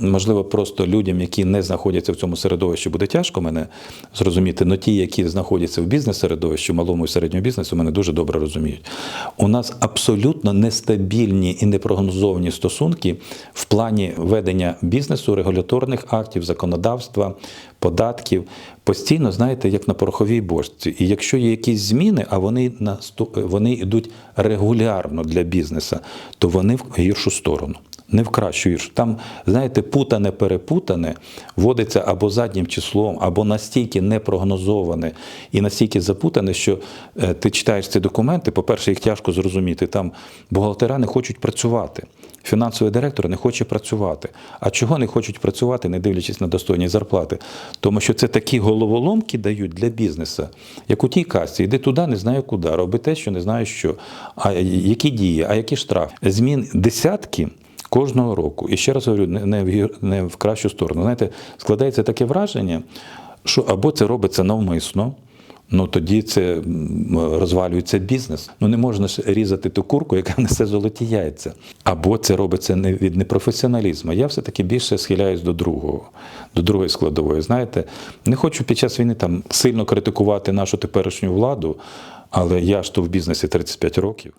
Можливо, просто людям, які не знаходяться в цьому середовищі, буде тяжко мене зрозуміти, але ті, які знаходяться в бізнес-середовищі, малому і середньому бізнесу, мене дуже добре розуміють. У нас абсолютно нестабільні і непрогнозовані стосунки в плані ведення бізнесу, регуляторних актів, законодавства, податків. Постійно, знаєте, як на пороховій бочці. І якщо є якісь зміни, а вони насту- вони йдуть регулярно для бізнесу, то вони в гіршу сторону. Не в кращу гіршу. Там, знаєте, путане перепутане вводиться або заднім числом, або настільки непрогнозоване і настільки запутане, що е, ти читаєш ці документи. По-перше, їх тяжко зрозуміти. Там бухгалтера не хочуть працювати. Фінансовий директор не хоче працювати. А чого не хочуть працювати, не дивлячись на достойні зарплати? Тому що це такі головоломки дають для бізнесу, як у тій касі. Йди туди, не знаю куди, роби те, що не знаю що. А які дії, а які штрафи? Змін десятки. Кожного року, і ще раз говорю, не, в, не в кращу сторону. Знаєте, складається таке враження, що або це робиться навмисно, ну тоді це розвалюється бізнес. Ну не можна ж різати ту курку, яка несе золоті яйця. Або це робиться не від непрофесіоналізму. Я все-таки більше схиляюсь до другого, до другої складової. Знаєте, не хочу під час війни там сильно критикувати нашу теперішню владу, але я ж то в бізнесі 35 років.